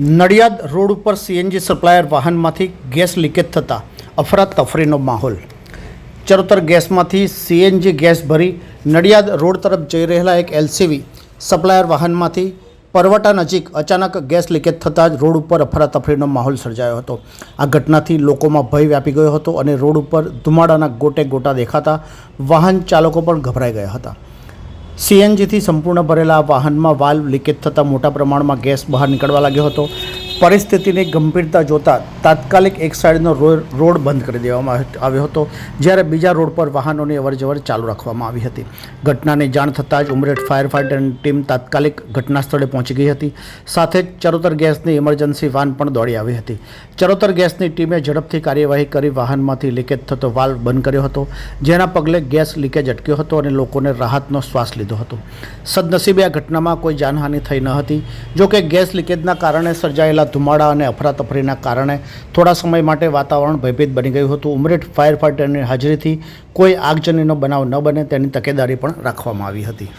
Nadiad road ઉપર CNG supplier વાહનમાંથી gas leakage થતાં અફરાતફરીનો માહોલ. ચરોતર ગેસમાંથી સીએનજી ગેસ ભરી નડિયાદ રોડ તરફ જઈ રહેલા એક એલસીવી સપ્લાયર વાહનમાંથી પરવટા નજીક અચાનક ગેસ લીકેજ થતાં જ રોડ ઉપર અફરાતફરીનો માહોલ સર્જાયો હતો. આ ઘટનાથી લોકોમાં ભય વ્યાપી ગયો હતો અને રોડ ઉપર ધુમાડાના ગોટે ગોટા દેખાતા વાહન ચાલકો પણ ગભરાઈ ગયા હતા. સીએનજીથી સંપૂર્ણ ભરેલા વાહનમાં વાલ્વ લીકેજ થતાં મોટા પ્રમાણમાં ગેસ બહાર નીકળવા લાગ્યો હતો. પરિસ્થિતિની ગંભીરતા જોતા તાત્કાલિક એક સાઈડનો રોડ બંધ કરી દેવામાં આવ્યો હતો, જ્યારે બીજા રોડ પર વાહનોની અવરજવર ચાલુ રાખવામાં આવી હતી. ઘટનાની જાણ થતાં જ ઉમરેઠ ફાયર ફાઇટરની ટીમ તાત્કાલિક ઘટના સ્થળે પહોંચી ગઈ હતી. સાથે જ ચરોતર ગેસની ઇમરજન્સી વાન પણ દોડી આવી હતી. ચરોતર ગેસની ટીમે ઝડપથી કાર્યવાહી કરી વાહનમાંથી લીકેજ થતો વાલ્વ બંધ કર્યો હતો, જેના પગલે ગેસ લીકેજ અટક્યો હતો અને લોકોને રાહતનો શ્વાસ લીધો હતો. સદનસીબે આ ઘટનામાં કોઈ જાનહાનિ થઈ ન હતી. જોકે ગેસ લીકેજના કારણે સર્જાયેલા ધુમાડા અને અફરાતફરીના કારણે થોડા સમય માટે વાતાવરણ ભયભીત બની ગયું હતું. ઉમરેઠ ફાયર ફાઇટરની હાજરીથી કોઈ આગજનીનો બનાવ ન બને તેની તકેદારી પણ રાખવામાં આવી હતી.